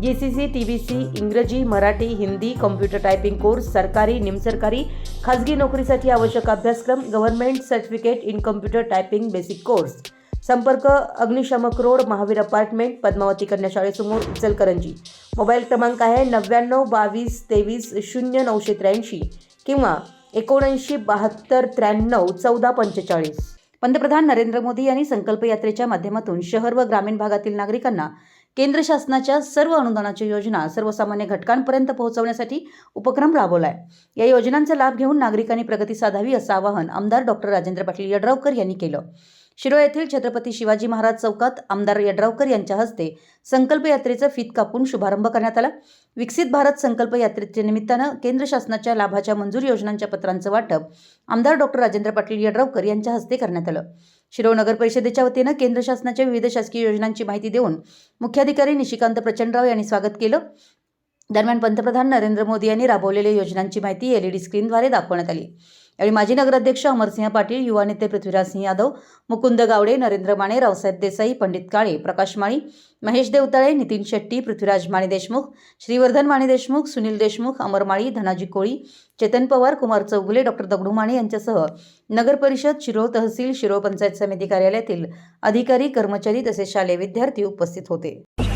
G C C T B C Ingraji Marathi Hindi computer typing course सरकारी निमसरकारी खाजगी नोकरीसाठी आवश्यक अभ्यासक्रम government certificate in computer typing basic course. संपर्क अग्निशामक रोड महावीर अपार्टमेंट पद्मावती कन्या शाळेसमोर इचलकरंजी मोबाईल क्रमांक आहे नव्याण्णव बावीस तेवीस शून्य नऊशे त्र्याऐंशी किंवा एकोणऐंशी बहात्तर त्र्याण्णव चौदा पंचेचाळीस. पंतप्रधान नरेंद्र मोदी यांनी संकल्प यात्रेच्या माध्यमातून शहर व ग्रामीण भागातील नागरिकांना केंद्र शासनाच्या सर्व अनुदानाच्या योजना सर्वसामान्य घटकांपर्यंत पोहोचवण्यासाठी उपक्रम राबवलाय. या योजनांचा लाभ घेऊन नागरिकांनी प्रगती साधावी असं आवाहन आमदार डॉक्टर राजेंद्र पाटील यड्रावकर यांनी केलं. शिरोळ येथील छत्रपती शिवाजी महाराज चौकात आमदार यड्रावकर यांच्या हस्ते संकल्प यात्रेचा फीत कापून शुभारंभ करण्यात आला. विकसित भारत संकल्प यात्रेच्या निमित्तानं केंद्र शासनाच्या लाभाच्या मंजूर योजनांच्या पत्रांचं वाटप आमदार डॉक्टर राजेंद्र पाटील यड्रावकर यांच्या हस्ते करण्यात आलं. शिरोळ नगर परिषदेच्या वतीनं केंद्र शासनाच्या विविध शासकीय योजनांची माहिती देऊन मुख्याधिकारी निशिकांत प्रचंडराव यांनी स्वागत केलं. दरम्यान पंतप्रधान नरेंद्र मोदी यांनी राबवलेल्या योजनांची माहिती एलईडी स्क्रीनद्वारे दाखवण्यात आली. यावेळी माजी नगराध्यक्ष अमरसिंह पाटील युवा नेते पृथ्वीराज सिंह यादव मुकुंद गावडे नरेंद्र माने रावसाहेब देसाई पंडित काळे प्रकाश माळी महेश देवताळे नितीन शेट्टी पृथ्वीराज माने देशमुख श्रीवर्धन माने देशमुख सुनील देशमुख अमर माळी धनाजी कोळी चेतन पवार कुमार चौगुले डॉक्टर दगडू माने यांच्यासह नगर परिषद शिरोळ तहसील शिरोळ पंचायत समिती कार्यालयातील अधिकारी कर्मचारी तसेच शालेय विद्यार्थी उपस्थित होते.